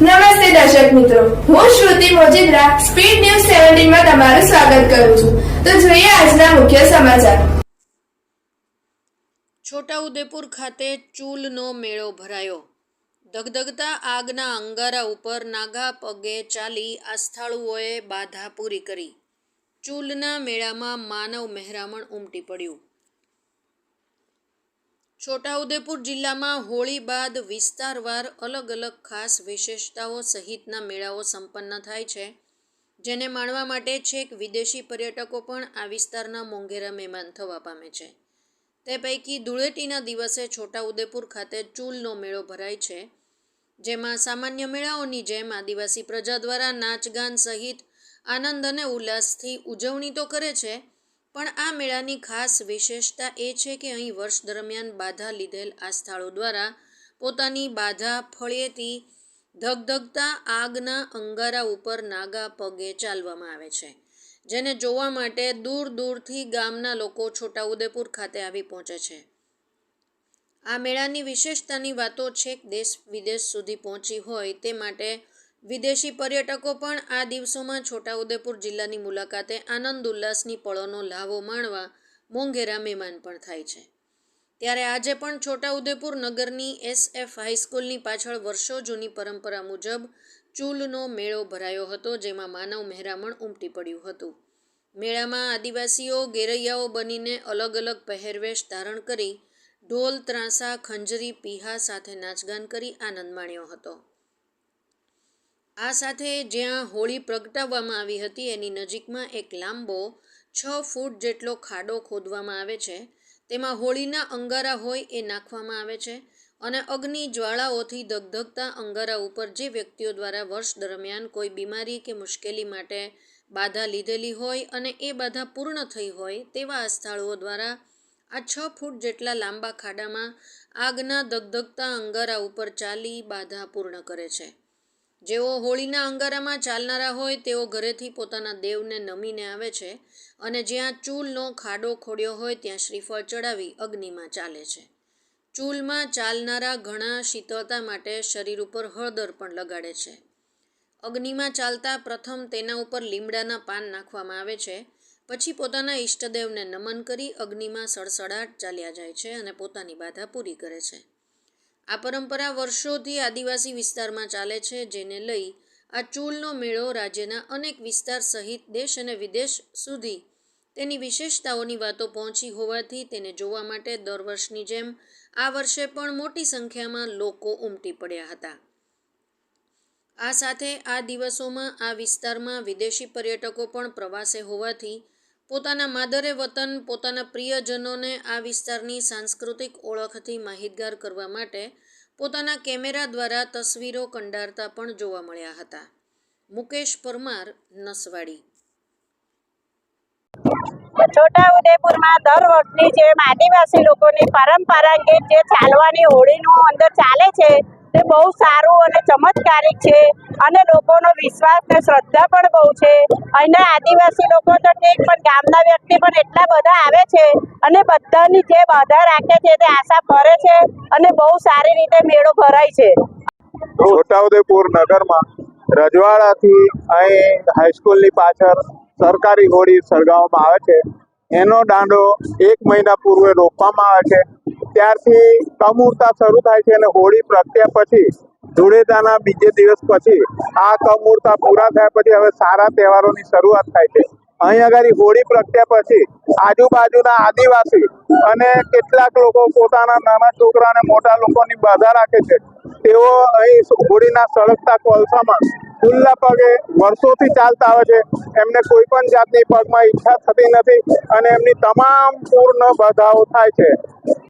નમસ્તે દર્શક મિત્રો. હું શ્રુતિ મોજીદ્રા, સ્પીડ ન્યૂઝ સેવન્ટીનમાં તમારું સ્વાગત કરું છું. તો જોઈએ આજના મુખ્ય સમાચાર. છોટાઉદેપુર ખાતે ચૂલનો મેળો ભરાયો. ધગધગતા આગના અંગારા ઉપર નાગા પગે ચાલી આસ્થાળુઓએ બાધા પૂરી કરી. ચૂલના મેળામાં માનવ મહેરામણ ઉમટી પડ્યું. છોટાઉદેપુર જિલ્લામાં હોળી બાદ વિસ્તારવાર અલગ અલગ ખાસ વિશેષતાઓ સહિતના મેળાઓ સંપન્ન થાય છે, જેને માણવા માટે છેક વિદેશી પર્યટકો પણ આ વિસ્તારના મોંઘેરા મહેમાન થવા પામે છે. તે પૈકી ધૂળેટીના દિવસે છોટાઉદેપુર ખાતે ચૂલનો મેળો ભરાય છે, જેમાં સામાન્ય મેળાઓની જેમ આદિવાસી પ્રજા દ્વારા નાચગાન સહિત આનંદ અને ઉલ્લાસથી ઉજવણી તો કરે છે પણ આ મેળાની ખાસ વિશેષતા એ છે કે અહીં વર્ષ દરમિયાન બાધા લીધેલ આ સ્થળો દ્વારા પોતાની બાધા ફળિયેથી ધગધગતા આગના અંગારા ઉપર નાગા પગે ચાલવામાં આવે છે, જેને જોવા માટે દૂર દૂરથી ગામના લોકો છોટાઉદેપુર ખાતે આવી પહોંચે છે. આ મેળાની વિશેષતાની વાતો છેક દેશ વિદેશ સુધી પહોંચી હોય તે માટે વિદેશી પર્યટકો પણ આ દિવસોમાં છોટાઉદેપુર જિલ્લાની મુલાકાતે આનંદ ઉલ્લાસની પળોનો લાવો માણવા મોંઘેરા મહેમાન પણ થાય છે. ત્યારે આજે પણ છોટાઉદેપુર નગરની એસએફ હાઈસ્કૂલની પાછળ વર્ષો જૂની પરંપરા મુજબ ચૂલનો મેળો ભરાયો હતો, જેમાં માનવ મહેરામણ ઉમટી પડ્યું હતું. મેળામાં આદિવાસીઓ, ગેરૈયાઓ બનીને અલગ અલગ પહેરવેશ ધારણ કરી ઢોલ, ત્રાંસા, ખંજરી, પીહા સાથે નાચગાન કરી આનંદ માણ્યો હતો. આ સાથે જ્યાં હોળી પ્રગટાવવામાં આવી હતી, એની નજીકમાં એક લાંબો છ ફૂટ જેટલો ખાડો ખોદવામાં આવે છે. તેમાં હોળીના અંગારા હોય એ નાખવામાં આવે છે અને અગ્નિ જ્વાળાઓથી ધગધગતા અંગારા ઉપર જે વ્યક્તિઓ દ્વારા વર્ષ દરમિયાન કોઈ બીમારી કે મુશ્કેલી માટે બાધા લીધેલી હોય અને એ બાધા પૂર્ણ થઈ હોય, તેવા સ્થળો દ્વારા આ છ ફૂટ જેટલા લાંબા ખાડામાં આગના ધગધગતા અંગારા ઉપર ચાલી બાધા પૂર્ણ કરે છે. જેઓ હોળીના અંગારામાં ચાલનારા હોય, તેઓ ઘરેથી પોતાના દેવને નમીને આવે છે અને જ્યાં ચૂલનો ખાડો ખોડ્યો હોય, ત્યાં શ્રીફળ ચડાવી અગ્નિમાં ચાલે છે. ચૂલમાં ચાલનારા ઘણા શીતળતા માટે શરીર ઉપર હળદર પણ લગાડે છે. અગ્નિમાં ચાલતા પ્રથમ તેના ઉપર લીમડાના પાન નાખવામાં આવે છે. પછી પોતાના ઈષ્ટદેવને નમન કરી અગ્નિમાં સડસડાટ ચાલ્યા જાય છે અને પોતાની બાધા પૂરી કરે છે. આ પરંપરા વર્ષોથી આદિવાસી વિસ્તારમાં ચાલે છે, જેને લઈ આ ચૂલનો મેળો રાજ્યના અનેક વિસ્તાર સહિત દેશ અને વિદેશ સુધી તેની વિશેષતાઓની વાતો પહોંચી હોવાથી તેને જોવા માટે દર વર્ષની જેમ આ વર્ષે પણ મોટી સંખ્યામાં લોકો ઉમટી પડ્યા હતા. આ સાથે આ દિવસોમાં આ વિસ્તારમાં વિદેશી પર્યટકો પણ પ્રવાસે હોવાથી પોતાના માદરે વતન, પોતાના પ્રિયજનોને આ વિસ્તારની સાંસ્કૃતિક ઓળખથી માહિતગાર કરવા માટે પોતાના કેમેરા દ્વારા તસવીરો કંડારતા પણ જોવા મળ્યા હતા. મુકેશ પરમાર, નસવાડી. છોટાઉદેપુરમાં દર વર્ષની જેમ આદિવાસી લોકોની પરંપરાગત જે ચાલવાની હોળીનું અંદર ચાલે છે તે બહુ સારું અને ચમત્કારિક છે. અને લોકોનો વિશ્વાસ ને શ્રદ્ધા પણ બહુ છે. અહીંના આદિવાસી લોકો તો ઠીક, પણ ગામના વ્યક્તિ પણ એટલા બધા આવે છે અને બધાની જે બાધા રાખે છે, તે આશા ભરે છે અને બહુ સારી રીતે મેળો ભરાય છે. છોટાઉદેપુર નગરમાં રજવાડાથી અહીં હાઈસ્કૂલની પાછળ સરકારી હોડી સળગાવવામાં આવે છે. એનો દાંડો એક મહિના પૂર્વે રોપવામાં આવે છે. ત્યારથી કમૂરતા શરૂ થાય છે અને હોળી પ્રગટ્યા પછી ધૂળેટાના બીજે દિવસ પછી આ કમૂરતા પૂરા થયા પછી હવે સારા તહેવારોની શરૂઆત થાય છે. અહીં આગળ હોળી પ્રગટ્યા પછી આજુબાજુના આદિવાસી અને કેટલાક લોકો પોતાના નાના છોકરા અને મોટા લોકોની બાધા રાખે છે. તેઓ અહીં હોળીના સળગતા કોલસામાં ખુલ્લા પગે વર્ષોથી ચાલતા આવે છે. એમને કોઈ પણ જાતની પગમાં ઈચ્છા થતી નથી અને એમની તમામ પૂર્ણ બાધાઓ થાય છે.